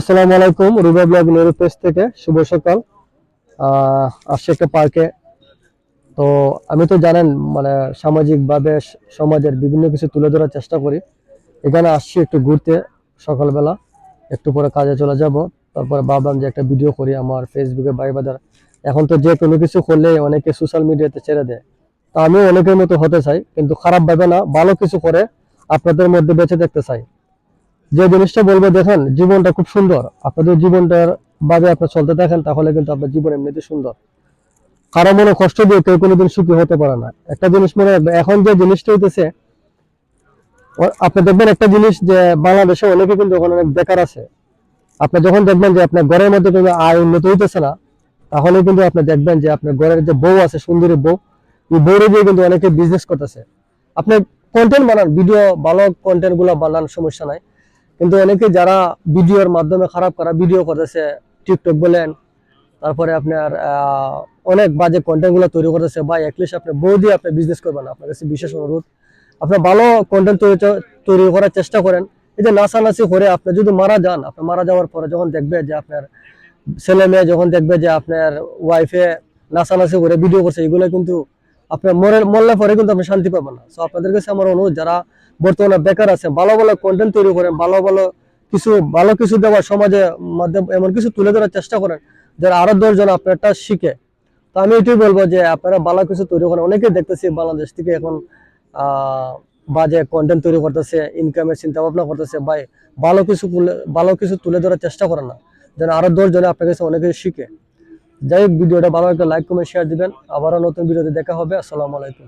আসসালামু আলাইকুম Ruba blog নেরু page থেকে। শুভ সকাল। আসছি একটা পার্কে। তো আমি তো জানেন মানে সামাজিকভাবে সমাজের বিভিন্ন কিছু তুলে ধরার চেষ্টা করি। এখানে আসছি একটু ঘুরতে সকালবেলা। একটু পরে কাজে চলে যাব। তারপরে ভাবলাম যে একটা ভিডিও করি আমার ফেসবুকে বাই বাজার এখন তো যে কোনো কিছু করলে অনেকে সোশ্যাল মিডিয়াতে ছেড়ে দেয়। তা আমিও অনেকের মতো হতে চাই, কিন্তু খারাপ ভাবে না, ভালো কিছু করে আপনাদের মধ্যে বেঁচে দেখতে চাই। যে জিনিসটা বলব, দেখেন, জীবনটা খুব সুন্দর। আপনাদের জীবনটার ভাবে আপনি চলতে থাকেন, তাহলে কিন্তু আপনার জীবন এমনিতে সুন্দর। কারও মনে কষ্ট দিয়ে কেউ কোনোদিন সুখী হতে পারে না। একটা জিনিস মনে রাখবে এখন যে জিনিসটা হইতেছে আপনি দেখবেন একটা জিনিস যে বাংলাদেশে অনেকে কিন্তু এখন অনেক বেকার আছে। আপনি যখন দেখবেন যে আপনার ঘরের মধ্যে কিন্তু আয় উন্নত হইতেছে না, তাহলে কিন্তু আপনি দেখবেন যে আপনার ঘরের যে বউ আছে, সুন্দরী বউ, এই বউরে দিয়ে কিন্তু অনেকে বিজনেস করতেছে। আপনি কন্টেন্ট বানান ভিডিও ভালো কন্টেন্টগুলো বানান, সমস্যা নাই। কিন্তু অনেকে যারা ভিডিওর মাধ্যমে খারাপ করা ভিডিও করতেছে টিকটক বলেন, তারপরে আপনার অনেক বাজে কন্টেন্টগুলো তৈরি করতেছে বা একলিশ আপনি বউ দিয়ে আপনি বিজনেস করবেন, আপনার কাছে বিশেষ অনুরোধ। আপনি ভালো কন্টেন্ট তৈরি তৈরি করার চেষ্টা করেন। এই যে নাচানাচি করে আপনি যদি মারা যান, আপনি মারা যাওয়ার পরে যখন দেখবে যে আপনার ছেলে মেয়ে যখন দেখবে যে আপনার ওয়াইফে নাচানাচি করে ভিডিও করছে, এগুলো কিন্তু আপনার মরে মরলে পরে কিন্তু আপনি শান্তি পাবেন না। সো আপনাদের কাছে আমার অনুরোধ, যারা বর্তমানে বেকার আছে, ভালো ভালো কন্টেন্ট তৈরি করেন, ভালো ভালো কিছু ভালো কিছু দেওয়ার সমাজে মাধ্যমে, এমন কিছু তুলে ধরার চেষ্টা করেন, যারা আরও দশজন আপনারটা শিখে। তো আমি এটাই বলব যে, আপনারা ভালো কিছু তৈরি করেন। অনেকে দেখতেছি বাংলাদেশ থেকে এখন বাজে কন্টেন্ট তৈরি করতেছে ইনকামের চিন্তা ভাবনা করতেছে ভাই ভালো কিছু ভালো কিছু তুলে ধরার চেষ্টা করেন না। যেন আরও দশ জনে আপনার কাছে অনেক শিখে। যাই হোক, ভিডিওটা ভালো একটা লাইক কমেন্ট শেয়ার দিবেন। আবারও নতুন ভিডিওতে দেখা হবে। আসসালামু আলাইকুম।